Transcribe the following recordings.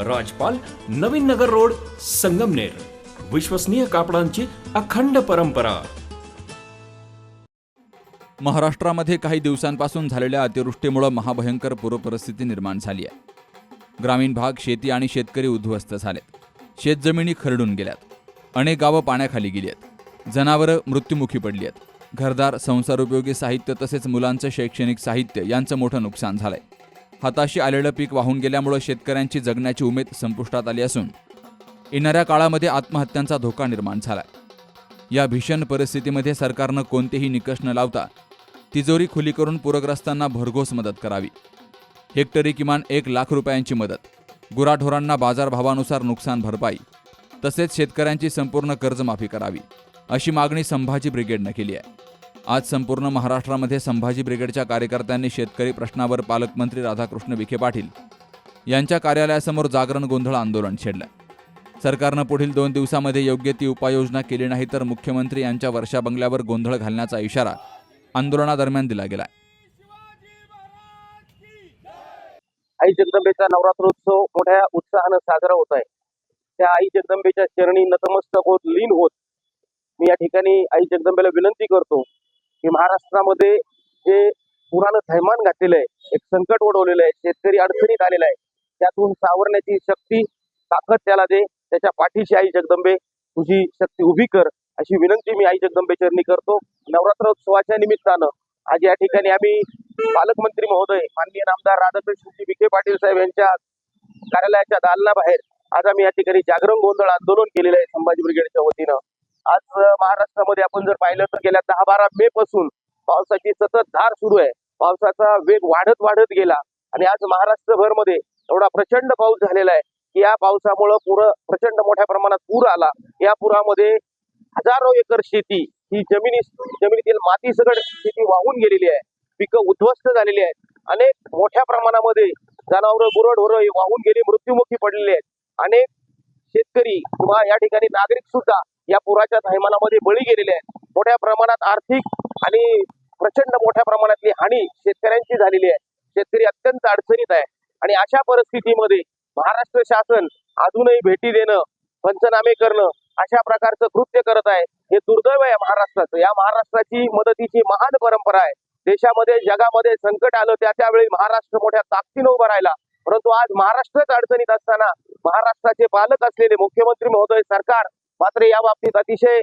राजपाल Navin Nagar road Sangamner. विश्वसनीय कापडांची अखंड परंपरा. महाराष्ट्रामध्ये काही दिवसांपासून झालेल्या अतिवृष्टीमुळे महाभयंकर पूरपरिस्थिती निर्माण झाली आहे. ग्रामीण भाग शेती आणि शेतकरी उद्ध्वस्त झालेत. शेतजमिनी खरडून गेल्यात. अनेक गावं पाण्याखाली गेली आहेत जनावरं मृत्युमुखी पडली आहेत घरदार संसारोपयोगी साहित्य तसेच मुलांचं शैक्षणिक साहित्य यांचं मोठं नुकसान झालंय. हाताशी आलेलं पीक वाहून गेल्यामुळं शेतकऱ्यांची जगण्याची उमेद संपुष्टात आली असून येणाऱ्या काळामध्ये आत्महत्यांचा धोका निर्माण झाला या भीषण परिस्थितीमध्ये सरकारनं कोणतेही निकष न लावता तिजोरी खुली करून पूरग्रस्तांना भरघोस मदत करावी. हेक्टरी किमान एक लाख रुपयांची मदत गुराढोरांना बाजारभावानुसार नुकसान भरपाई तसेच शेतकऱ्यांची संपूर्ण कर्जमाफी करावी अशी मागणी संभाजी ब्रिगेडनं केली आहे. आज संपूर्ण महाराष्ट्रामध्ये संभाजी ब्रिगेडच्या कार्यकर्त्यांनी शेतकरी प्रश्नावर पालकमंत्री राधाकृष्ण विखे पाटील यांच्या कार्यालयासमोर जागरण गोंधळ आंदोलन छेडलं. सरकारनं पुढील दोन दिवसामध्ये योग्य ती उपाययोजना केली नाही तर मुख्यमंत्री यांच्या वर्षा बंगल्यावर गोंधळ घालण्याचा इशारा आंदोलनादरम्यान दिला गेला आई जगदंबेचा नवरात्रोत्सव मोठ्या उत्साहानं साजरा होत आहे. त्या आई जगदंबेच्या चरणी नतमस्तक होत लीन होत. मी या ठिकाणी आई जगदंबेला विनंती करतो की महाराष्ट्रामध्ये जे पुरानं थैमान घातलेलं आहे एक संकट ओढवलेलं आहे शेतकरी अडचणीत आलेला आहे त्यातून सावरण्याची शक्ती ताकद त्याला दे त्याच्या पाठीशी आई जगदंबे तुझी शक्ती उभी कर अशी विनंती मी आई जगदंबे चरणी करतो. नवरात्रोत्सवाच्या निमित्तानं आज या ठिकाणी आम्ही पालकमंत्री महोदय माननीय आमदार राधाकृष्णजी विखे पाटील साहेब यांच्या कार्यालयाच्या दालनाबाहेर आज आम्ही या ठिकाणी जागरण गोंधळ आंदोलन केलेलं आहे संभाजी ब्रिगेडच्या वतीनं. आज महाराष्ट्रामध्ये आपण जर पाहिलं तर गेल्या दहा बारा मे पासून पावसाची सतत धार सुरू आहे. पावसाचा वेग वाढत वाढत गेला. आणि आज महाराष्ट्रभरमध्ये एवढा प्रचंड पाऊस झालेला आहे की या पावसामुळं पूर प्रचंड मोठ्या प्रमाणात पूर आला. या पुरामध्ये हजारो एकर शेती ही जमिनी जमिनीतील माती सगळ शेती वाहून गेलेली आहे. पिकं उद्ध्वस्त झालेली आहेत. अनेक मोठ्या प्रमाणामध्ये जनावरं गुरढोरं हे वाहून गेली मृत्युमुखी पडलेले आहेत. अनेक शेतकरी किंवा या ठिकाणी नागरिक सुद्धा या पुराच्या थैमानामध्ये बळी गेलेले आहेत. मोठ्या प्रमाणात आर्थिक आणि प्रचंड मोठ्या प्रमाणातली हानी शेतकऱ्यांची झालेली आहे. शेतकरी अत्यंत अडचणीत आहे. आणि अशा परिस्थितीमध्ये महाराष्ट्र शासन अजूनही भेटी देणं पंचनामे करणं अशा प्रकारचं कृत्य करत आहे. हे दुर्दैव आहे महाराष्ट्राचं. या महाराष्ट्राची मदतीची महान परंपरा आहे. देशामध्ये जगामध्ये संकट आलं त्या त्यावेळी महाराष्ट्र मोठ्या ताकदीनं उभा राहिला. परंतु आज महाराष्ट्रच अडचणीत असताना महाराष्ट्राचे पालक असलेले मुख्यमंत्री महोदय सरकार मात्र या बाबतीत अतिशय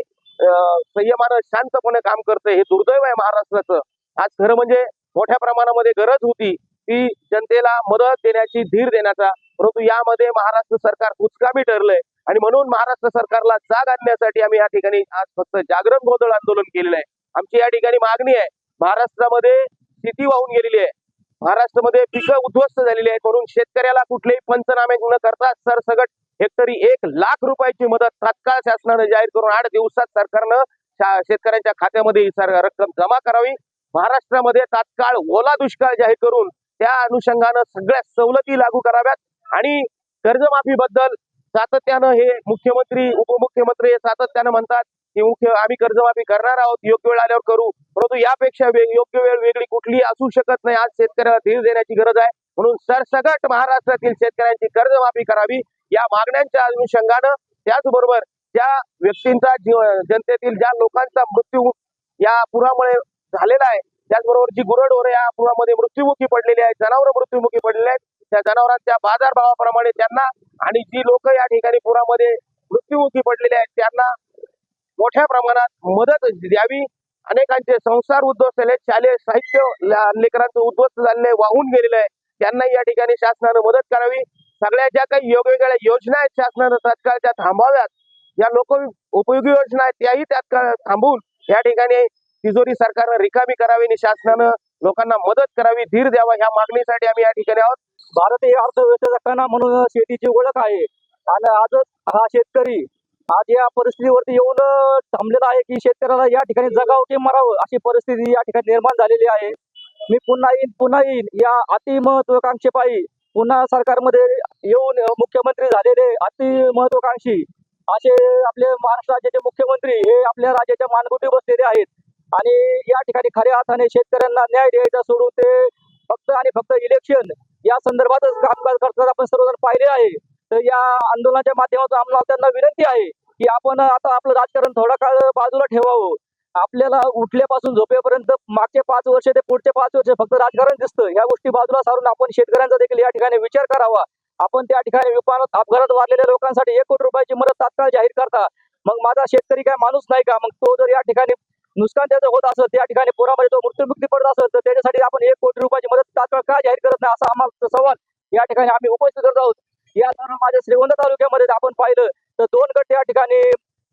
संयमानं शांतपणे काम करतंय. हे दुर्दैव आहे महाराष्ट्राचं. आज खरं म्हणजे मोठ्या प्रमाणामध्ये गरज होती ती जनतेला मदत देण्याची धीर देण्याचा. परंतु यामध्ये महाराष्ट्र सरकार कुचकामी ठरलंय आणि म्हणून महाराष्ट्र सरकारला जाग आणण्यासाठी आम्ही या ठिकाणी आज फक्त जागरण गोंधळ आंदोलन केलेलं आहे. आमची या ठिकाणी मागणी आहे. महाराष्ट्रामध्ये शेती वाहून गेलेली आहे. महाराष्ट्रामध्ये पिकं उद्ध्वस्त झालेली आहेत म्हणून शेतकऱ्याला कुठलेही पंचनामे न करता सरसगट हेक्टरी एक लाख रुपयाची मदत तात्काळ शासनानं जाहीर करून आठ दिवसात सरकारनं शेतकऱ्यांच्या खात्यामध्ये ही रक्कम जमा करावी. महाराष्ट्रामध्ये तात्काळ ओला दुष्काळ जाहीर करून त्या अनुषंगानं सगळ्या सवलती लागू कराव्यात आणि कर्जमाफीबद्दल सातत्यानं हे मुख्यमंत्री उपमुख्यमंत्री हे सातत्यानं म्हणतात की मुख्य आम्ही कर्जमाफी करणार आहोत योग्य वेळ आल्यावर करू. परंतु यापेक्षा योग्य वेळ वेगळी कुठली असू शकत नाही. आज शेतकऱ्याला धीर देण्याची गरज आहे. म्हणून सरसगट महाराष्ट्रातील शेतकऱ्यांची कर्जमाफी करावी. या मागण्यांच्या अनुषंगानं त्याचबरोबर ज्या व्यक्तींचा जनतेतील ज्या लोकांचा मृत्यू या पुरामुळे झालेला आहे त्याचबरोबर जी गुरडोरे या पुरामध्ये मृत्युमुखी पडलेली आहेत जनावर मृत्युमुखी पडलेले आहेत त्या जनावरांच्या बाजारभावाप्रमाणे त्यांना आणि जी लोक या ठिकाणी पुरामध्ये मृत्युमुखी पडलेले आहेत त्यांना मोठ्या प्रमाणात मदत द्यावी. अनेकांचे संसार उद्ध्वस्त झाले. शालेय साहित्य लेकरांचं उद्ध्वस्त झालेलं आहे वाहून गेलेलं आहे. त्यांनाही या ठिकाणी शासनानं मदत करावी. सगळ्या ज्या काही वेगवेगळ्या योजना आहेत शासनानं तात्काळ त्या थांबाव्यात. या लोक उपयोगी योजना आहेत त्याही तात्काळ थांबवून या ठिकाणी तिजोरी सरकारनं रिकामी करावी आणि शासनानं लोकांना मदत करावी धीर द्यावा. ह्या मागणीसाठी आम्ही या ठिकाणी आहोत. भारत हे अर्थव्यवस्थेचा कणा म्हणून शेतीची ओळख आहे. आणि आजच हा शेतकरी आज या परिस्थितीवरती येऊन थांबलेलं आहे की शेतकऱ्याला या ठिकाणी जगाव की मरावं अशी परिस्थिती या ठिकाणी निर्माण झालेली आहे. मी पुन्हा येईन पुन्हा येईन. या अतिमहत्वाकांक्षीपायी पुन्हा सरकारमध्ये येऊन मुख्यमंत्री झालेले अति महत्वाकांक्षी असे आपले महाराष्ट्र राज्याचे मुख्यमंत्री हे आपल्या राज्याच्या मानगुटी बसलेले आहेत. आणि या ठिकाणी खऱ्या अर्थाने शेतकऱ्यांना न्याय द्यायचा सोडून ते फक्त आणि फक्त इलेक्शन या संदर्भातच कामकाज करताना आपण सर्वजण पाहिले आहे. तर या आंदोलनाच्या माध्यमातून आम्हाला त्यांना विनंती आहे की आपण आता आपलं राजकारण थोडा काळ बाजूला ठेवावं. आपल्याला उठल्यापासून झोपेपर्यंत मागचे पाच वर्ष ते पुढचे पाच वर्ष फक्त राजकारण दिसतं. ह्या गोष्टी बाजूला सारून आपण शेतकऱ्यांचा देखील या ठिकाणी विचार करावा. आपण त्या ठिकाणी विमानात अपघातात वारलेल्या लोकांसाठी एक कोटी रुपयाची मदत तात्काळ जाहीर करता. मग माझा शेतकरी काय माणूस नाही का? मग तो जर या ठिकाणी नुकसान त्याचं होत असेल त्या ठिकाणी पुरामध्ये तो मृत्युमुक्ती पडत असेल तर त्याच्यासाठी आपण एक कोटी रुपयाची मदत तात्काळ का जाहीर करत नाही? असा आम्हाला सवाल या ठिकाणी आम्ही उपस्थित करत आहोत. या दरम्यान माझ्या श्रीगोंदा तालुक्यामध्ये आपण पाहिलं तर दोन गट या ठिकाणी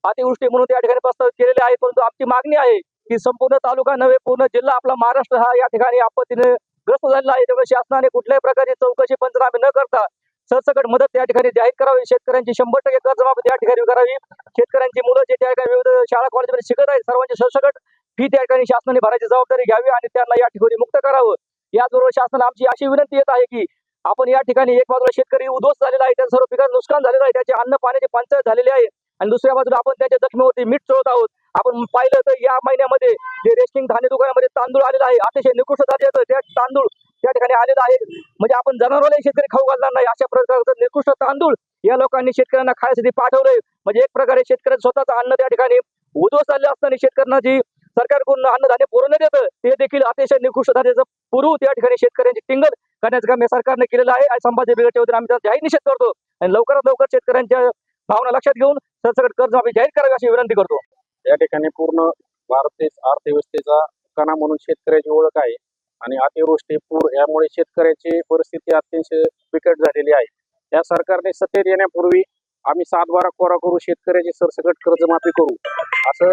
अतिवृष्टी म्हणून त्या ठिकाणी प्रस्तावित केलेले आहेत. परंतु आमची मागणी आहे की संपूर्ण तालुका नव्हे पूर्ण जिल्हा आपला महाराष्ट्र हा या ठिकाणी आपत्तीने ग्रस्त झालेला आहे. त्यामुळे शासनाने कुठल्याही प्रकारची चौकशी पंचनामे न करता सरसकट मदत त्या ठिकाणी जाहीर करावी. शेतकऱ्यांची शंभर टक्के कर्जमाफी त्या ठिकाणी करावी. शेतकऱ्यांची मुलं जे त्या ठिकाणी विविध शाळा कॉलेजमध्ये शिकत आहेत सर्वांची सरसकट फी त्या ठिकाणी शासनाने भरायची जबाबदारी घ्यावी आणि त्यांना या ठिकाणी मुक्त करावं. याचबरोबर शासनाला आमची अशी विनंती येत आहे की आपण या ठिकाणी एक बाजूला शेतकरी उद्ध्वस्त झालेला आहे त्यांचं सर्व पिकाचं नुकसान झालेलं आहे त्याचे अन्न पाण्याचे पंचायत झालेले आहे. आणि दुसऱ्या बाजूला आपण त्याच्या जखमीवरती मीठ चोळत आहोत. आपण पाहिलं तर या महिन्यामध्ये जे रेशनिंग धान्य दुकानामध्ये तांदूळ आलेला आहे अतिशय निकृष्ट दर्जाचं त्या तांदूळ त्या ठिकाणी आलेला आहे. म्हणजे आपण जनावरांना शेतकरी खाऊ घालणार नाही. अशा प्रकारचं निकृष्ट तांदूळ या लोकांनी शेतकऱ्यांना खाण्यासाठी पाठवलंय. म्हणजे एक प्रकारे शेतकऱ्यांचं स्वतःचं अन्न त्या ठिकाणी उद्ध्वस्त झाले असताना शेतकऱ्यांना जी सरकारकडून अन्नधान्य पुरवण्यात येतं ते देखील अतिशय निकृष्ट दर्जाचं पुरवू त्या ठिकाणी शेतकऱ्यांची टिंगल करण्याचं काम या सरकारने केलेलं आहे. आणि संभाजी ब्रिगेडच्या वतीने आम्ही त्याचा जाहीर निषेध करतो. आणि लवकरात लवकर शेतकऱ्यांच्या भावना लक्षात घेऊन सरसकट कर्जमाफी जाहीर करावी अशी विनंती करतो. या ठिकाणी पूर्ण भारतीय अर्थव्यवस्थेचा कणा म्हणून शेतकऱ्याची ओळख आहे. आणि अतिवृष्टी पूर यामुळे शेतकऱ्याची परिस्थिती अत्यंत बिकट झालेली आहे. या सरकारने सत्तेत येण्यापूर्वी आम्ही सात बारा कोरा करू शेतकऱ्याची सरसकट कर्जमाफी करू असं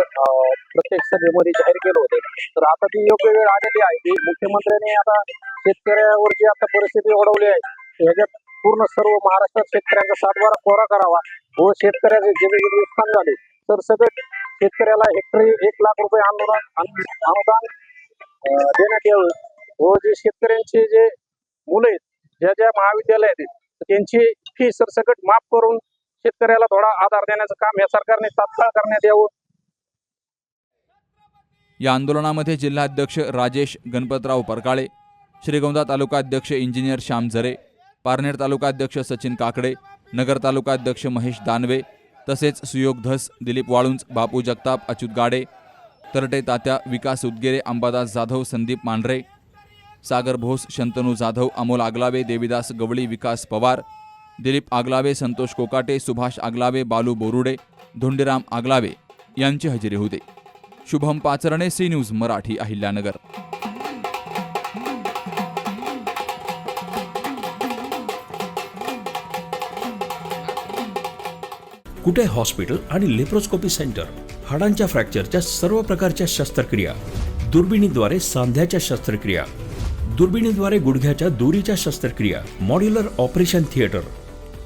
प्रत्येक सभेमध्ये जाहीर केलं होतं. तर आता ती योग्य वेळ आलेली आहे. की मुख्यमंत्र्यांनी आता शेतकऱ्यावर जी आता परिस्थिती ओढवली आहे ह्याच्यात पूर्ण सर्व महाराष्ट्रात शेतकऱ्यांचा सातबारा कोरा करावा. व शेतकऱ्याचे जे नुकसान झाले तर सगळं शेतकऱ्याला हेक्टरी एक लाख रुपये अनुदान अनुदान देण्यात यावं. व जे शेतकऱ्यांचे जे मुलं आहेत ज्या ज्या महाविद्यालयात आहेत त्यांची फी सरसकट माफ करून शेतकऱ्याला थोडा आधार देण्याचं काम या सरकारने तात्काळ करण्यात यावं. या आंदोलनामध्ये जिल्हाध्यक्ष राजेश गणपतराव परकाळे श्रीगोंदा तालुकाध्यक्ष इंजिनियर श्याम झरे पारनेर तालुका अध्यक्ष सचिन काकडे नगर तालुकाध्यक्ष महेश दानवे तसेच सुयोग धस दिलीप वाळुंज बापू जगताप अच्युत गाडे तरटे तात्या विकास उदगेरे अंबादास जाधव संदीप मांढरे सागर भोस शंतनू जाधव अमोल आगलावे देविदास गवळी विकास पवार दिलीप आगलावे संतोष कोकाटे सुभाष आगलावे बालू बोरुडे धोंडीराम आगलावे यांची हजेरी होते. Shubham Pacharne C news Marathi Ahilyanagar. Kute hospital आणि लेप्रोस्कोपी सेंटर? हाडांच्या फ्रॅक्चरच्या सर्व प्रकारच्या शस्त्रक्रिया. दुर्बिणीद्वारे सांध्याच्या शस्त्रक्रिया. दुर्बिणीद्वारे गुडघ्याच्या दोरीच्या शस्त्रक्रिया. Modular operation theatre.